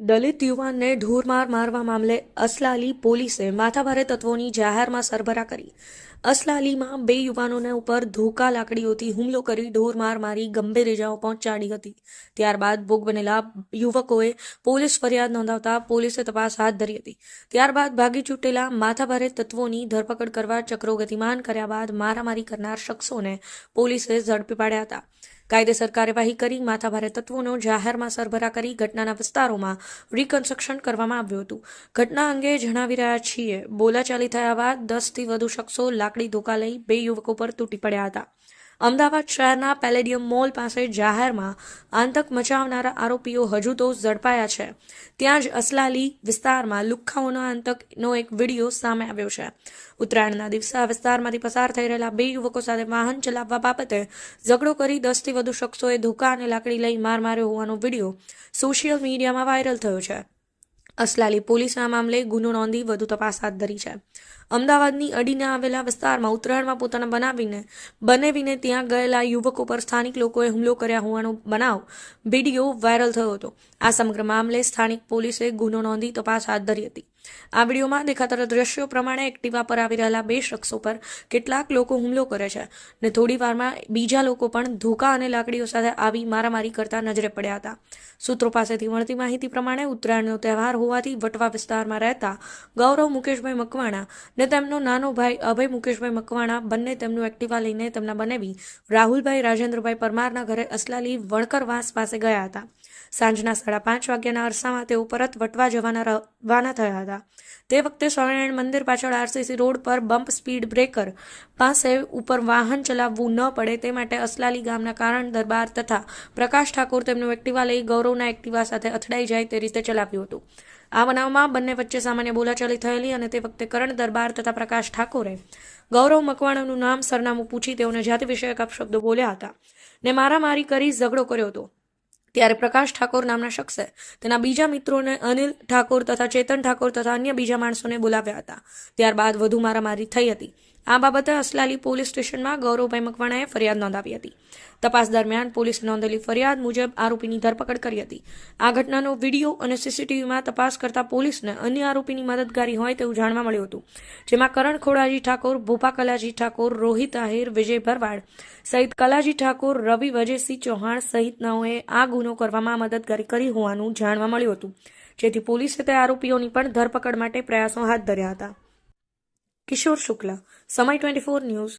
દલિત યુવાનને ઢોરમાર મારવા મામલે અસલાલી પોલીસે માથાભારે તત્વોની જાહેરમાં સરભરા કરી. અસલાલીમાં બે યુવાનોને ઉપર ધોકા લાકડીઓથી હુમલો કરી ઢોરમાર મારી ગંભીર ઇજાઓ પહોંચાડી હતી. ત્યારબાદ ભોગ બનેલા યુવકોએ પોલીસ ફરિયાદ નોંધાવતા પોલીસે તપાસ હાથ ધરી હતી. ત્યારબાદ ભાગી છૂટેલા માથાભારે તત્વોની ધરપકડ કરવા ચક્રો ગતિમાન કર્યા બાદ મારામારી કરનાર શખ્સોને પોલીસે ઝડપી પાડ્યા હતા. કાયદેસર કાર્યવાહી કરી, માથાભારે તત્વોનો જાહેરમાં સરભરા કરી ઘટનાના વિસ્તારોમાં રિકન્સ્ટ્રક્શન કરવામાં આવ્યું હતું. ઘટના અંગે જણાવી રહ્યા છીએ, બોલાચાલી થયા બાદ દસથી વધુ શખ્સો લાકડી ધોકા લઈ બે યુવકો પર તૂટી પડ્યા હતા. અમદાવાદ શહેરના પેલેડિયમ મોલ પાસે જાહેરમાં આતંક મચાવનારા આરોપીઓ હજુ તો ઝડપાયા છે. ત્યાં જ અસલાલી વિસ્તારમાં લુખ્ખાઓના આતંકનો એક વીડિયો સામે આવ્યો છે. ઉત્તરાયણના દિવસે આ વિસ્તારમાંથી પસાર થઈ રહેલા બે યુવકો સાથે વાહન ચલાવવા બાબતે ઝઘડો કરી દસથી વધુ શખ્સોએ ધોકા અને લાકડી લઈ માર માર્યો હોવાનો વીડિયો સોશિયલ મીડિયામાં વાયરલ થયો છે. અસલાલી પોલીસ આ મામલે ગુનો નોંધી વધુ તપાસ હાથ ધરી છે. અમદાવાદની અડીને આવેલા વિસ્તારમાં ઉત્તરાયણમાં પોતાના બનાવીને બનાવીને ત્યાં ગયેલા યુવકો પર સ્થાનિક લોકોએ હુમલો કર્યા હોવાનો બનાવ, વીડિયો વાયરલ થયો હતો. આ સમગ્ર મામલે સ્થાનિક પોલીસે ગુનો નોંધી તપાસ હાથ ધરી હતી. આ વિડીયોમાં દેખાતા દ્રશ્યો પ્રમાણે એક્ટિવા પર આવી રહેલા બે શખ્સો પર કેટલાક લોકો હુમલો કરે છે ને થોડી વારમાં બીજા લોકો પણ ધોકા અને લાકડીઓ સાથે આવી મારામારી કરતા નજરે પડ્યા હતા. સૂત્રો પાસેથી મળતી માહિતી પ્રમાણે ઉત્તરાયણનો તહેવાર હોવાથી વટવા વિસ્તારમાં રહેતા ગૌરવ મુકેશભાઈ મકવાણા ને તેમનો નાનો ભાઈ અભય મુકેશભાઈ મકવાણા બંને તેમનું એક્ટિવા લઈને તેમના બનેવી રાહુલભાઈ રાજેન્દ્રભાઈ પરમારના ઘરે અસલાલી વણકરવાસ પાસે ગયા હતા. સાંજના સાડા પાંચ વાગ્યાના અરસામાં તેઓ પરત વટવા જવાના રવાના થયા હતા. તે વખતે સ્વામિનારાયણ મંદિર પાછળ આરસીસી રોડ પર બમ્પ સ્પીડ બ્રેકર પાસે ઉપર વાહન ચલાવવું ન પડે તે માટે અસલાલી ગામના કારણ દરબાર તથા પ્રકાશ ઠાકોર તેમનું એક્ટિવા લઈ ગૌરવના એક્ટિવા સાથે અથડાઈ જાય તે રીતે ચલાવ્યું હતું. આ બનાવમાં બંને વચ્ચે સામાન્ય બોલાચાલી થયેલી અને તે વખતે કરણ દરબાર તથા પ્રકાશ ઠાકોરે ગૌરવ મકવાણાનું નામ સરનામું પૂછી તેઓને જાતિ વિષયક અપશબ્દો બોલ્યા હતા. ને મારામારી કરી ઝઘડો કર્યો હતો. ત્યારે પ્રકાશ ઠાકોર નામના શખ્સે તેના બીજા મિત્રોને અનિલ ઠાકોર તથા ચેતન ઠાકોર તથા અન્ય બીજા માણસોને બોલાવ્યા હતા. ત્યારબાદ વધુ મારામારી થઈ હતી. આ બાબતે અસલાલી પોલીસ સ્ટેશનમાં ગૌરવભાઈ મકવાણાએ ફરિયાદ નોંધાવી હતી. તપાસ દરમિયાન પોલીસે નોંધેલી ફરિયાદ મુજબ આરોપીની ધરપકડ કરી હતી. આ ઘટનાનો વીડિયો અને સીસીટીવીમાં તપાસ કરતા પોલીસને અન્ય આરોપીની મદદગારી હોય તેવું જાણવા મળ્યું હતું, જેમાં કરણ ખોડાજી ઠાકોર, ભૂપા કલાજી ઠાકોર, રોહિત આહિર, વિજય ભરવાડ સહિત કલાજી ઠાકોર, રવિ વજયસિંહ ચૌહાણ સહિતનાઓએ આ ગુનો કરવામાં મદદગારી કરી હોવાનું જાણવા મળ્યું હતું. જેથી પોલીસે તે આરોપીઓની પણ ધરપકડ માટે પ્રયાસો હાથ ધર્યા હતા. કિશોર શુક્લા સમય ટ્વેન્ટી ફોર ન્યૂઝ